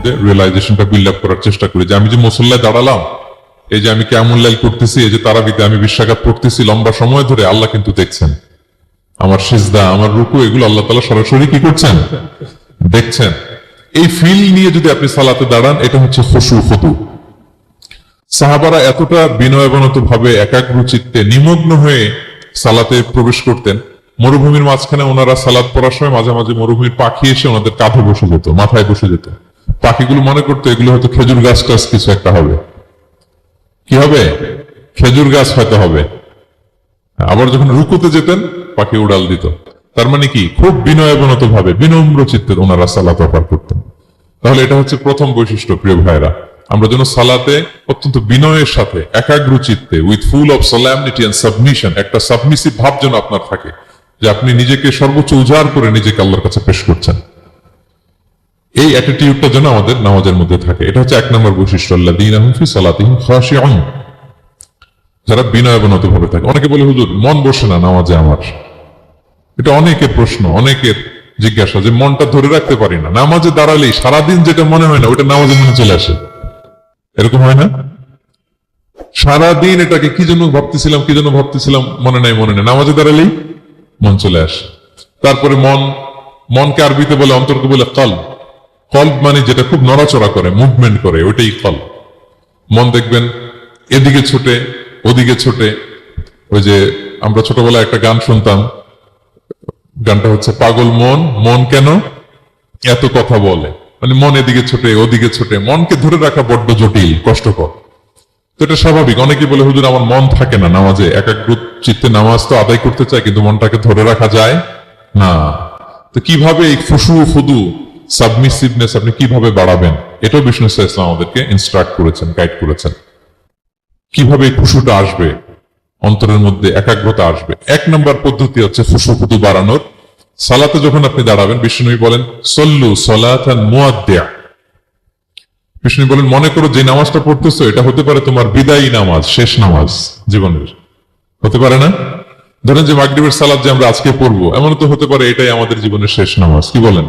মধ্যে রিয়েলাইজেশনটা build up করার চেষ্টা করি। যে আমি যে মুসল্লায় দাঁড়ালাম, এই যে আমি কেমন লাইল করতেছি, এই যে তারাবিতে আমি বিশ্বাঘাত পড়তেছি লম্বা সময় ধরে আল্লাহ কিন্তু দেখছেন। আমার সিজদা, আমার রুকু, এগুলো আল্লাহ তালা সরাসরি কি করছেন? দেখছেন। এই ফিল নিয়ে যদি আপনি সালাতে দাঁড়ান, এটা হচ্ছে খসু ফতু সাহাবারা এতটা বিনয়বনত ভাবে একাগ্র চিত্তে নিমগ্ন হয়ে সালাতে প্রবেশ করতেন। মরুভূমির মাঝখানে ওনারা সালাদ পড়ার সময় মাঝে মাঝে মরুভূমির পাখি এসে ওনাদের কাঁধে বসে যেত, মাথায় বসে যেত। পাখিগুলো মনে করতো, এগুলো হয়তো খেজুর গাছ টাছ কিছু একটা হবে। কি হবে? খেজুর গাছ হয়তো হবে। আবার যখন রুকুতে যেতেন, পাখি উড়াল দিত। তার মানে কি? খুব বিনয়বনত ভাবে বিনম্র চিত্তে ওনারা সালাত অফার করতেন। তাহলে এটা হচ্ছে প্রথম বৈশিষ্ট্য, প্রিয় ভাইরা আমরা যেন সালাতে অত্যন্ত বিনয়ের সাথে, একাগ্র চিত্তে with full of solemnity and submission একটা সাবমিসিভ ভাব যেন আপনার থাকে, যে আপনি নিজেকে সর্বোচ্চ উজাড় করে নিজেকে আল্লাহর কাছে পেশ করছেন। এই অ্যাটিটিউডটা যেন আমাদের নামাজের মধ্যে থাকে। এটা হচ্ছে এক নম্বর বৈশিষ্ট্য। আল্লাহ দিন আহমফি সালাতিহিম খাশিউন। যারা বিনয়বনত ভাবে থাকে। অনেকে বলে, হুজুর, মন বসে না নামাজে আমার। এটা অনেকের প্রশ্ন, অনেকের জিজ্ঞাসা যে, মনটা ধরে রাখতে পারি না। নামাজে দাঁড়ালেই সারাদিন যেটা মনে হয় না ওটা নামাজে মনে চলে আসে। এরকম হয় না? সারাদিন এটাকে কি জন্য ভাবতেছিলাম, কি জন্য ভাবতেছিলাম, মনে নাই, মনে নেই। নামাজে দাঁড়ালেই মন চলে আসে। তারপরে মন, মনকে আরবিতে বলে, অন্তরকে বলে কল কল্প মানে যেটা খুব নড়াচড়া করে মুভমেন্ট করে, ওইটাই কল মন দেখবেন, এদিকে ছোটে, ওদিকে ছোটে, ওই যে আমরা ছোটবেলায় একটা গান শুনতাম, গানটা হচ্ছে, পাগল মন মন কেন এত কথা বলে? মানে মন এদিকে ছোটে, ওদিকে ছোটে, মনকে ধরে রাখা বড্ড জটিল, কষ্টকর। তো এটা স্বাভাবিক অনেকে বলে, হুজুর, আমার মন থাকে না নামাজে একাগ্র চিত্তে নামাজ তো আদায় করতে চায় কিন্তু মনটাকে ধরে রাখা যায় না। তো কীভাবে এই ফুসু ফুদু সাবমিসিভনেস আপনি কীভাবে বাড়াবেন? এটাও বিষ্ণু ইসলাম আমাদেরকে ইনস্ট্রাক্ট করেছেন গাইড করেছেন। কীভাবে খুশুটা আসবে? অন্তরের মধ্যে একাগ্রতা আসবে। এক নম্বর পদ্ধতি হচ্ছে ফুসু ফুদু বাড়ানোর। সালাতে যখন আপনি দাঁড়াবেন বিষ্ণু বলেন, সল্লু সলাথান মুয়াদ্দিয়া। বিষ্ণু বলেন, মনে করো যে নামাজটা পড়তেছো, এটা হতে পারে তোমার বিদায়ী নামাজ, শেষ নামাজ জীবনের। হতে পারে না? ধরেন যে মাগরিবের সালাদ যে আমরা আজকে পড়ব এমন তো হতে পারে এটাই আমাদের জীবনের শেষ নামাজ, কি বলেন?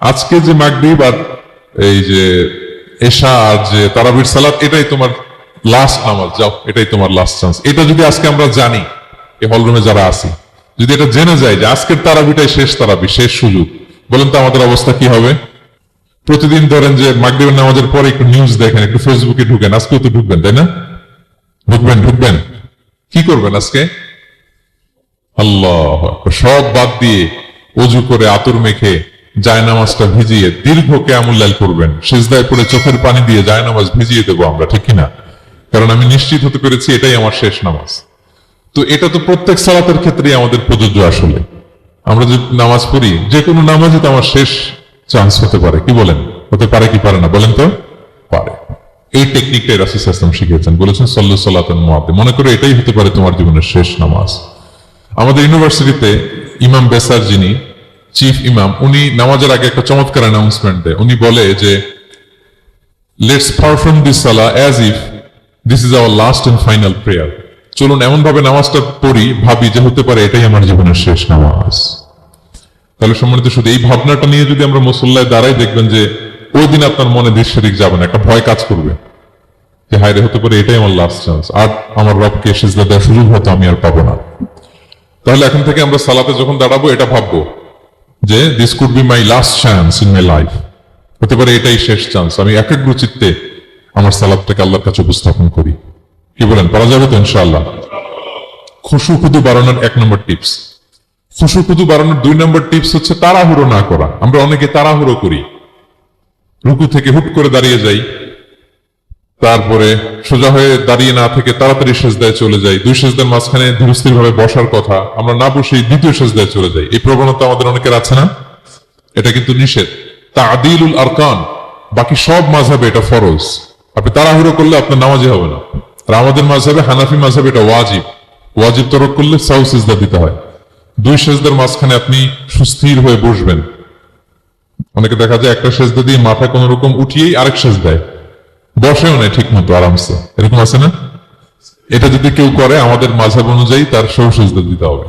আজকে যে মাগরিব আর এই যে এশা আর যে তারাবির সালাত, এটাই তোমার লাস্ট নামাজ, যাও, এটাই তোমার লাস্ট চান্স এটা যদি আজকে আমরা জানি, এই হলরুমে যারা আছি, যদি এটা জেনে যায় যে আজকের তারাবিটাই শেষ তারাবি, শেষ সুযোগ, বলেন তো আমাদের অবস্থা কি হবে? প্রতিদিন ধরেন যে মাগরিবের নামাজের পরে একটু নিউজ দেখেন, একটু ফেসবুকে ঢুকেন, আজকেও তো ঢুকবেন, তাই না? ঢুকবেন ঢুকবেন। কি করবেন আজকে? আল্লাহ সব বাদ দিয়ে অজু করে আতর মেখে জায়নামাজটা ভিজিয়ে দীর্ঘ কেমুল্লাল করবেন সিজদায় পড়ে চোখের পানি দিয়ে জায়নামাজ ভিজিয়ে দেবো আমরা, ঠিক কিনা? কারণ আমি নিশ্চিত হতে পেরেছি এটাই আমার শেষ নামাজ। তো এটা তো প্রত্যেক সালাতের ক্ষেত্রেই আমাদের প্রযোজ্য আসলে। আমরা যে নামাজ পড়ি, যে কোনো নামাজে তো আমার শেষ চান্স হতে পারে। কি বলেন? হতে পারে কি পারে না? বলেন তো। পারে। এই টেকনিকটাই রাসুল ইসলাম শিখিয়েছেন। বলেছেন, সল্লু সাল্লাতন মুআদ্দে মনে করো এটাই হতে পারে তোমার জীবনের শেষ নামাজ। আমাদের ইউনিভার্সিটিতে ইমাম বেসার যিনি চিফ ইমাম উনি নামাজের আগে একটা চমৎকার অ্যানাউন্সমেন্ট দেয়। উনি বলে যে লেটস পারফর্ম দিস সালা as if this is our last end final prayer চলুন এমন ভাবে নামাজটা পড়ি, ভাবি যে হতে পারে এটাই আমার জীবনের শেষ নামাজ। তাহলে সম্মানিত শুধু এই ভাবনাটা নিয়ে যদি আমরা মুসল্লায় দাঁড়াই, দেখবেন যে ওই দিন আপনার মনে দৃশ্যরিক যাবে না, একটা ভয় কাজ করবে। যে, হায়রে, হতে পারে এটাই আমার লাস্ট চান্স আর আমার রবকে সেজদা দেওয়ার সুযোগ হয়তো আমি আর পাবো না। তাহলে এখন থেকে আমরা সালাতে যখন দাঁড়াবো, এটা ভাববো। যে this could be my last chance in my life হতে পারে এটাই শেষ চান্স আমি একাগ্র চিত্তে আমার সালাদটাকে আল্লাহর কাছে উপস্থাপন করি। কি বলেন? পারা যাবে তো ইনশাআল্লাহ? খুশু খুদু বাড়ানোর এক নম্বর টিপস খুশু খুদু বাড়ানোর দুই নম্বর টিপস হচ্ছে তাড়াহুড়ো না করা। আমরা অনেকে তাড়াহুড়ো করি। রুকু থেকে হুট করে দাঁড়িয়ে যাই। তারপরে সোজা হয়ে দাঁড়িয়ে না থেকে তাড়াতাড়ি সেজদায় চলে যাই। দুই সেজদার মাঝখানে ধীরস্থির ভাবে বসার কথা। আমরা না বসেই দ্বিতীয় সেজদায় চলে যাই। এই প্রবণতা আমাদের অনেকের আছে না? এটা কিন্তু নিষেধ। তা তাদিলুল আরকান। বাকি সব মাঝাবে এটা ফরজ। আপনি তাড়াহুড়ো করলে আপনার নামাজি হবে না। আর আমাদের মাঝাবে হানাফি মাঝাবে এটা ওয়াজিব। ওয়াজিব তরক করলে সাউ সিজদা দিতে হয়। দুই সেজদার মাঝখানে আপনি সুস্থির হয়ে বসবেন। অনেকে দেখা যায় একটা সেজদা দিয়ে মাথা কোন রকম উঠিয়েই আরেক সেজ দেয় বসেও নেই ঠিক মতো আরামসে। এরকম আছে না? এটা যদি কেউ করে, আমাদের মাঝাব অনুযায়ী তার সৌ সেজদা দিতে হবে।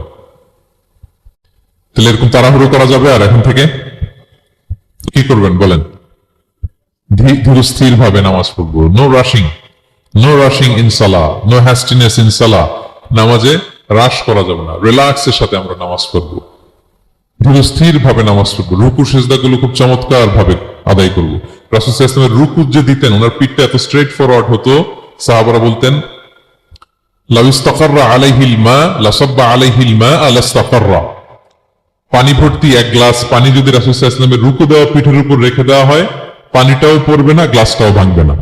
তাহলে এরকম তাড়াহুড়ো করা যাবে আর এখন থেকে? কি করবেন, বলেন? ধী- ধীরস্থির ভাবে নামাজ পড়ব। No rushing no rushing in সালা নো হ্যাস্টিনেস ইন সালা নামাজে রাশ করা যাবে না। রিল্যাক্সের সাথে আমরা নামাজ পড়ব। ধীরস্থির ভাবে নামাজ পড়ব। রুকু সেজদা গুলো খুব চমৎকার ভাবে আদায় করব। রাসুল ইসলামের রুকু যে দিতেন, ওনার পিঠটা এত স্ট্রেট ফরওয়ার্ড হতো, সাহাবারা বলতেন পানি ভর্তি এক গ্লাস পানি যদি রাসুল ইসলামের রুকু দেওয়া পিঠের উপর রেখে দেওয়া হয়, পানিটাও পড়বে না, গ্লাসটাও ভাঙবে না।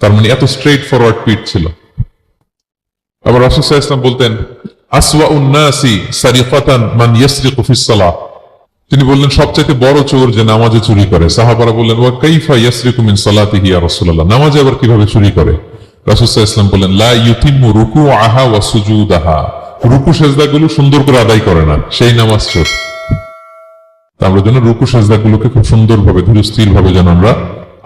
তার মানে এত স্ট্রেট ফরওয়ার্ড পিঠ ছিল। আবার রাসুল ইসলাম বলতেন আসওয়া উন্নাসি সারিফাতান মান ইয়াসরিকু ফিস সালাহ। তিনি বললেন, সবচাইতে বড় চোর যে নামাজে চুরি করে। সাহাবারা বললেন, ওয়া কাইফা ইয়াসরিকু মিন সালাতিহি ইয়া রাসূলুল্লাহ। নামাজে আবার কীভাবে চুরি করে? রাসূল সাল্লাল্লাহু আলাইহি ওয়াসাল্লাম বললেন, লা ইউতিম্মু রুকুআহা ওয়া সুজুদাহা। রুকু সেজদাগুলো সুন্দর করে আদায় করে না, সেই নামাজ চোর। আমরা যেন রুকু সাজদাগুলোকে খুব সুন্দরভাবে ধীরস্থির ভাবে যেন আমরা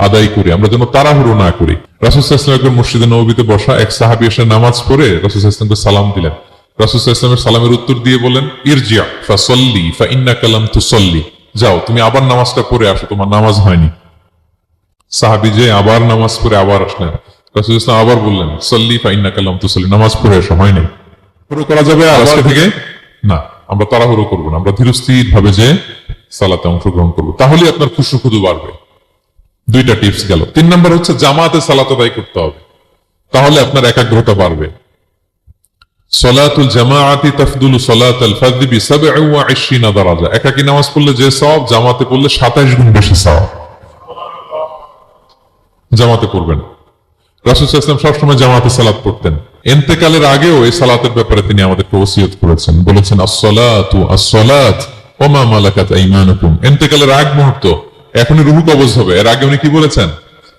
আদায় করি, আমরা যেন তাড়াহুড়ো না করি। রাসুসাল্লাম একবার মসজিদে নবীতে বসা এক সাহাবি এসে নামাজ পড়ে রাসুসাল্লামকে সালাম দিলেন। রাসুসাল্লামের সালামের উত্তর দিয়ে বলেন ইরজিয়া ফা সল্লি ফা ইন্না কালাম তু সল্লি যাও তুমি আবার নামাজটা পড়ে আসো তোমার নামাজ হয়নি। সাহাবি যে আবার নামাজ পড়ে আবার আসলেন। রাসুল ইসলাম আবার বললেন সল্লি ফা ইন্না কালাম তু সল্লি নামাজ পড়ে এসো হয়নি। শুরু করা যাবে আজকে থেকে? না আমরা তাড়াহুড়ো করব না আমরা ধীরস্থির ভাবে যে সালাতে অংশগ্রহণ করব তাহলে আপনার খুশু খুদু বাড়বে। দুইটা টিপস গেল। তিন নম্বর হচ্ছে জামাতে সালাত আদায় করতে হবে। তাহলে আপনার একাগ্রতা বাড়বে। সলাতুল জামাআতি দারাজা। একাকী নামাজ পড়লে যে জামাতে পড়লে 27 গুণ বেশি জামাতে জামাতে সালাত পড়তেন। আগেও এই সালাতের ব্যাপারে তিনি আমাদেরকে ওসিয়ত করেছেন। বলেছেন, আসসালাতু আসসালাত ওয়া মা মালাকাত আগ মুহূর্ত, এখনই রুহু কবজ হবে। এর আগে উনি কি বলেছেন?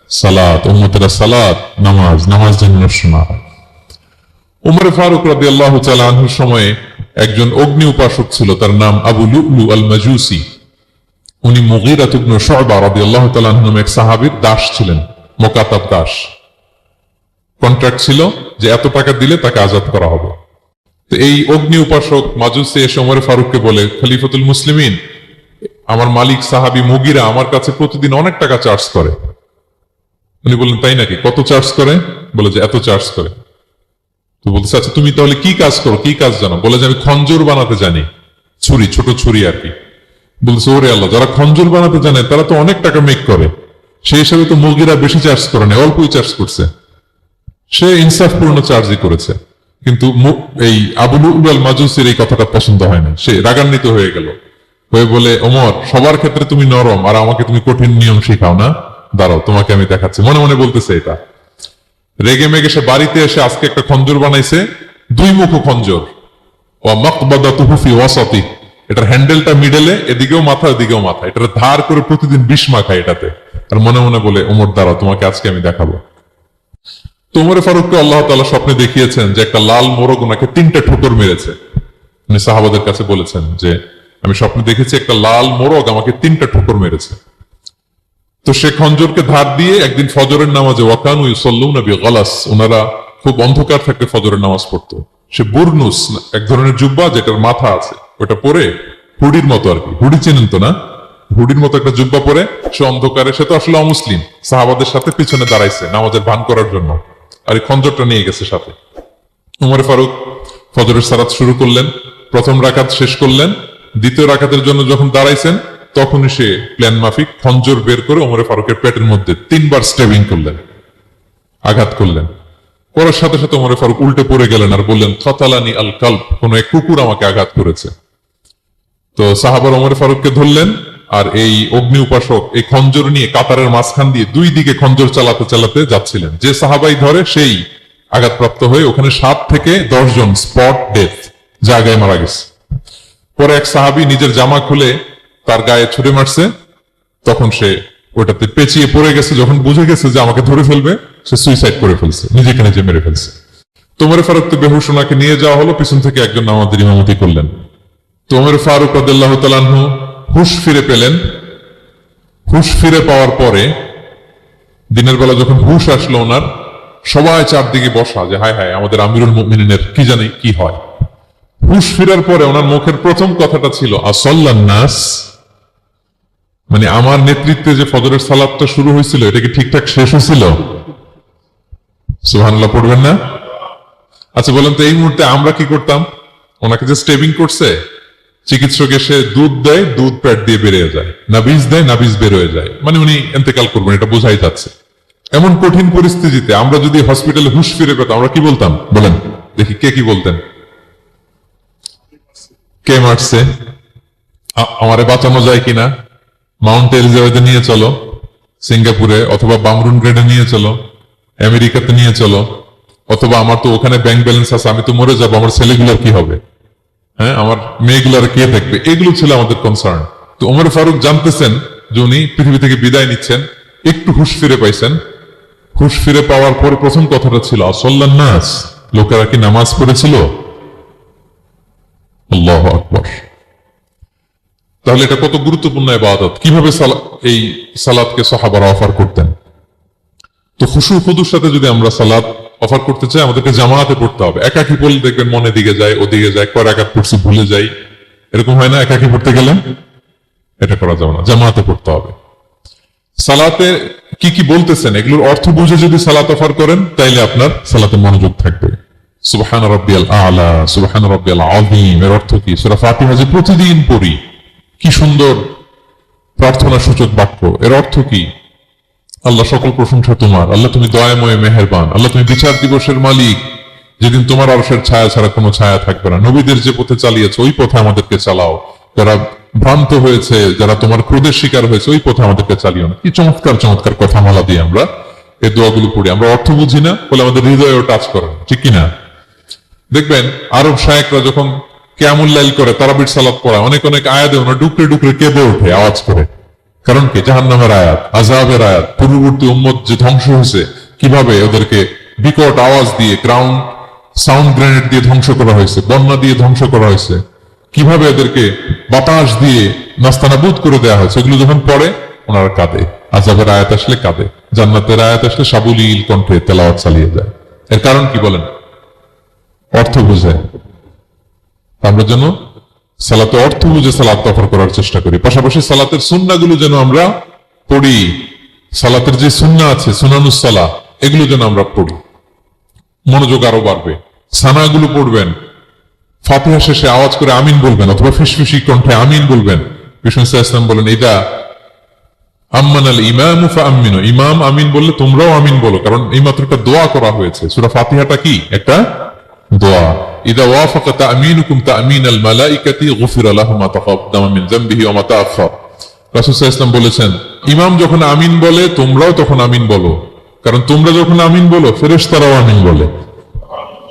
সালাত, উম্মতেরা সালাত, নামাজ নামাজ যেন নষ্ট না হয় উমর ফারুক রাদি আল্লাহ আনহুর সময়ে একজন অগ্নি উপাসক ছিল, তার নাম আবু লুলু আল মাজুসি উনি মুগিরাত ইবনে শুআবা রাদিয়াল্লাহু তাআলা আনহু নামে এক সাহাবীর দাস ছিলেন, মোকাতাব দাস। কন্ট্রাক্ট ছিল যে এত টাকা দিলে তাকে আজাদ করা হবে। তো এই অগ্নি উপাসক মাজুসি এসে ওমর ফারুককে বলে, খলিফাতুল মুসলিমিন, আমার মালিক সাহাবি মুগিরা আমার কাছে প্রতিদিন অনেক টাকা চার্জ করে। উনি বললেন, তাই নাকি? কত চার্জ করে? বলে যে, এত চার্জ করে। তো বলতেছে আচ্ছা তুমি তাহলে কি কাজ করো? কি কাজ জানো? বলে যে, আমি খঞ্জর বানাতে জানি। ছুরি, ছোট ছুরি আর কি। বলছে ওরে আল্লাহ, যারা খঞ্জর বানাতে জানে, তারা তো অনেক টাকা মেক করে। সেই হিসাবে তো মুরগিরা বেশি চার্জ করে না, অল্পই চার্জ করছে। সে ইনসাফপূর্ণ চার্জই করেছে। কিন্তু এই আবুল উল মাজুসির এই কথাটা পছন্দ হয় না সে রাগান্বিত হয়ে গেল। হয়ে বলে, ওমর, সবার ক্ষেত্রে তুমি নরম, আর আমাকে তুমি কঠিন নিয়ম শিখাও না। দাঁড়াও, তোমাকে আমি দেখাচ্ছি। মনে মনে বলতেছে এটা। রেগে মেগে সে বাড়িতে এসে আজকে একটা খঞ্জর বানাইছে, দুই মুখ খঞ্জর। ও মকবাদা তুহুফি ওয়াসাতি। এটার হ্যান্ডেলটা মিডলে এদিকেও মাথা এদিকেও মাথা। এটার ধার করে প্রতিদিন বিষ মাখায় এটাতে। আর মনে মনে বলে, ওমর, দাঁড়াও, তোমাকে আজকে আমি দেখাবো। তোমরে ফারুককে আল্লাহ তালা স্বপ্নে দেখিয়েছেন যে একটা লাল মোরগ ওনাকে তিনটা ঠোকর মেরেছে। উনি সাহাবাদের কাছে বলেছেন যে, আমি স্বপ্নে দেখেছি একটা লাল মোরগ আমাকে তিনটা ঠোকর মেরেছে। তো সে খঞ্জরকে ধার দিয়ে একদিন ফজরের নামাজে ওয়াকানু ইউসাল্লুনা বিগালাস, ওনারা খুব অন্ধকার থাকতে ফজরের নামাজ পড়তো। সে বুরনুস, এক ধরনের জুব্বা যেটার মাথা আছে, ওটা পরে হুডির মতো আর কি। হুডি চেনেন তো না? হুডির মতো একটা জুব্বা পরে, সে অন্ধকারে, সে তো আসলে অমুসলিম। সাহাবাদের সাথে পিছনে দাঁড়াইছে নামাজের ভান করার জন্য। আর এই খঞ্জরটা নিয়ে গেছে সাথে। উমর ফারুক ফজরের সারাত শুরু করলেন, প্রথম রাখাত শেষ করলেন, দ্বিতীয় রাখাতের জন্য যখন দাঁড়াইছেন তখনই সে প্ল্যান মাফিক খঞ্জর বের করে ওমরে ফারুকের পেটের মধ্যে তিনবার স্টেবিং করলেন, আঘাত করলেন। করার সাথে সাথে ওমরে ফারুক উল্টে পড়ে গেলেন আর বললেন থতালানি আল কাল্প কোন এক কুকুর আমাকে আঘাত করেছে। তো সাহাবার ওমরে ফারুককে ধরলেন আর এই অগ্নি উপাসক, এই খঞ্জর নিয়ে কাতারের মাঝখান দিয়ে দুই দিকে খঞ্জর চালাতে চালাতে যাচ্ছিলেন। যে সাহাবাই ধরে সেই আঘাতপ্রাপ্ত হয়ে ওখানে সাত থেকে দশ জন স্পট ডেথ জায়গায় মারা গেছে। পরে এক সাহাবি নিজের জামা খুলে তার গায়ে ছুটে মারছে, তখন সে ওটাতে পেঁচিয়ে পড়ে গেছে, যখন বুঝে গেছে যে আমাকে ধরে ফেলবে, সে সুইসাইড করে ফেলছে নিজেকে নিজে মেরে ফেলছে। তোমর ফারুক তো বেহুশ ওনাকে নিয়ে যাওয়া হলো, পিছন থেকে একজন আমাদের ইমামতি করলেন। তোমর ফারুক আদাল্লাহ তালাহু হুশ ফিরে পেলেন। হুশ ফিরে পাওয়ার পরে দিনের বেলা যখন হুশ আসলো ওনার, সবাই চারদিকে বসা যে, হায় হায়, আমাদের আমিরুল মুমিনের কি জানি কি হয়? হুশ ফিরার পরে ওনার মুখের প্রথম কথাটা ছিল আসল্লান নাস। মানে আমার নেতৃত্বে যে ফজরের সালাদটা শুরু হয়েছিল, এটা কি ঠিকঠাক শেষ হয়েছিল? সুবহানাল্লাহ, পড়বেন না? আচ্ছা বলেন তো, এই মুহূর্তে আমরা কি করতাম? ওনাকে যে স্টেবিং করছে, চিকিৎসক এসে দুধ দেয়, দুধ প্যাট দিয়ে বেরিয়ে যায়। নাবিজ দেয় নাবিজ বের হয়ে যায়। মানে উনি এন্তেকাল করবেন, এটা বোঝাই যাচ্ছে। এমন কঠিন পরিস্থিতিতে আমরা যদি হসপিটালে হুশ ফিরে পেতাম, আমরা কি বলতাম? বলেন, দেখি কে কি বলতেন। কে মারছে? আমারে বাঁচানো যায় কিনা? মাউন্ট এলিজাবেথে নিয়ে চলো সিঙ্গাপুরে অথবা বামরুন গ্রেডে নিয়ে চলো আমেরিকাতে নিয়ে চলো, অথবা আমার তো ওখানে ব্যাংক ব্যালেন্স আছে, আমি তো মরে যাব, আমার ছেলেগুলোর কি হবে? হ্যাঁ আমার মেয়েগুলার কে দেখবে এগুলো ছিল আমাদের কনসার্ন তো ওমর ফারুক জানতেছেন যে উনি পৃথিবী থেকে বিদায় নিচ্ছেন, একটু হুশ ফিরে পাইছেন। হুশ ফিরে পাওয়ার পরে প্রথম কথাটা ছিল, আসল্লান নাস। লোকেরা কি নামাজ পড়েছিল? আল্লাহ আকবর। তাহলে এটা কত গুরুত্বপূর্ণ ইবাদত? কীভাবে এই সালাদকে সাহাবারা অফার করতেন? তো খুশু খুদুর সাথে যদি আমরা সালাদ অফার করতে চাই, আমাদেরকে জামাতে পড়তে হবে। একাকি পড়লে দেখবেন মনে দিকে যায়, ওদিকে যায় কর একাত পড়ছি ভুলে যাই। এরকম হয় না, একাকি পড়তে গেলে? এটা করা যাবে না জামাতে পড়তে হবে। সালাতে কি কি বলতেছেন? এগুলোর অর্থ বুঝে যদি সালাত অফার করেন, তাইলে আপনার সালাতে মনোযোগ থাকবে। সুবহান রব্বিয়াল আলা, সুবহান রব্বিয়াল আযীম, এর অর্থ কি? সূরা ফাতিহা যে প্রতিদিন পড়ি কি সুন্দর প্রার্থনা সূচক বাক্য। এর অর্থ কি? আল্লাহ সকল প্রশংসা তোমার। আল্লাহ তুমি দয়াময়, মেহেরবান। আল্লাহ তুমি বিচার দিবসের মালিক। যেদিন তোমার আরশের ছায়া ছাড়া কোনো ছায়া থাকবে না। নবীদের যে পথে চালিয়েছে, ওই পথে আমাদেরকে চালাও। যারা ভ্রান্ত হয়েছে, যারা তোমার ক্রোধের শিকার হয়েছে, ওই পথে আমাদেরকে চালিও না। কি চমৎকার চমৎকার কথা মালা দিয়ে আমরা এই দোয়াগুলো পড়ি। আমরা অর্থ বুঝি না, বলে আমাদের হৃদয়েও টাচ করে ঠিক কিনা? দেখবেন, আরব শায়েকরা যখন কেমন লাইল করে, তারাবির সালাত পড়ায় অনেক অনেক আয়াতে ওরা ডুকরে ডুকরে কেঁদে ওঠে আওয়াজ করে। কারণ কি? জাহান্নামের আয়াত আজাবের আয়াত, পূর্ববর্তী উম্মত যে ধ্বংস হয়েছে, কীভাবে ওদেরকে বিকট আওয়াজ দিয়ে গ্রাউন্ড সাউন্ড গ্রেনেড দিয়ে ধ্বংস করা হয়েছে, বন্যা দিয়ে ধ্বংস করা হয়েছে, কীভাবে এদেরকে বাতাস দিয়ে নাস্তানাবুদ করে দেওয়া হয়েছে এগুলো যখন পড়ে, ওনারা কাঁদে। আজাবের আয়াত আসলে কাঁদে। জান্নাতের আয়াত আসলে সাবলীল কণ্ঠে তেলাওয়াত চালিয়ে যায়। এর কারণ কি বলেন? অর্থ বুঝে আমরা যেন সালাতে অর্থ বুঝে সালাত অফার করার চেষ্টা করি। পাশাপাশি সালাতের সুন্নাগুলো যেন আমরা পড়ি। সালাতের যে সুন্না আছে সুনানুসালা এগুলো যেন আমরা পড়ি। মনোযোগ আরও বাড়বে। সানাগুলো পড়বেন। ফাতিহা শেষে আওয়াজ করে আমিন বলবেন, অথবা ফিসফিসি কণ্ঠে আমিন বলবেন। বিষ্ণু ইসলাম বলেন এটা আম্মান আল ইমাম আমিন ইমাম আমিন বললে তোমরাও আমিন বলো, কারণ এই মাত্র একটা দোয়া করা হয়েছে। সুরা ফাতিহাটা কি? একটা দোয়া আল মালাইকাতি গুফির লাহু মা তাকাদ্দামা মিন যামবিহি ওয়া মা তাআখার রাসূল সাল্লাল্লাহু আলাইহি ওয়াসাল্লাম বলেছেন, ইমাম যখন আমিন বলে, তোমরাও তখন আমিন বলো। কারণ তোমরা যখন আমিন বলো, ফেরেশতারাও আমিন বলে।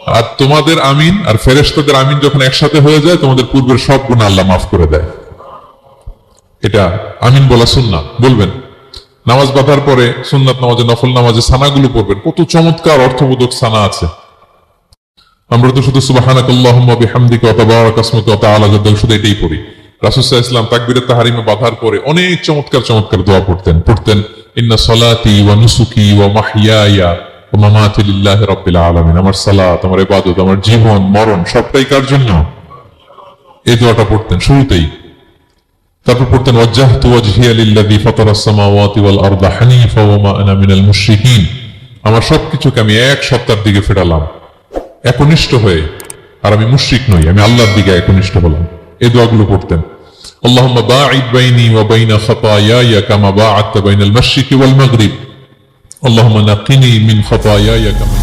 আর তোমাদের আমিন আর ফেরেশতাদের আমিন যখন একসাথে হয়ে যায়, তোমাদের পূর্বের সব গুনাহ আল্লাহ মাফ করে দেয়। এটা আমিন বলা সুন্না বলবেন, নামাজ বাঁধার পরে সুন্নাত নামাজে, নফল নামাজে সানাগুলো পড়বেন। কত চমৎকার অর্থবোধক সানা আছে। আমরা তো শুধু সুবাহানাক আল্লাহুম্মা বিহামদিকা ওয়া তাবারাক আসমুকা ওয়া তাআলা জাদ্দুকা শুধু এটাই পড়ি। রাসূল সাল্লাল্লাহু আলাইহি ওয়াসাল্লাম তাকবীরে তাহরিমে বাঁধার পরে অনেক চমৎকার চমৎকার দোয়া পড়তেন। পড়তেন, ইন্না সলাতি ওয়া নুসুকি ওয়া রাব্বিল আলামিন। আমার সালাত, আমার ইবাদত, আমার জীবন, মরণ, সবটাই কার জন্য? এই দোয়াটা পড়তেন শুরুতেই। তারপর পড়তেন, ওয়াজ্জাহতু ওয়াজহিয়া লিল্লাযী ফাতারাস সামাওয়াতি ওয়াল আরদা হানিফা ওয়া মা আনা মিনাল মুশরিকিন। আমার সবকিছুকে আমি এক সত্তার দিকে ফেরালাম। একনিষ্ঠ হয়ে আর আমি মুশরিক নই আমি আল্লাহর দিকে একনিষ্ঠ হলাম এই দোয়াগুলো পড়তেন اللهم باعد بيني وبين خطاياي كما باعدت بين المشرق والمغرب اللهم نقني من خطاياي كما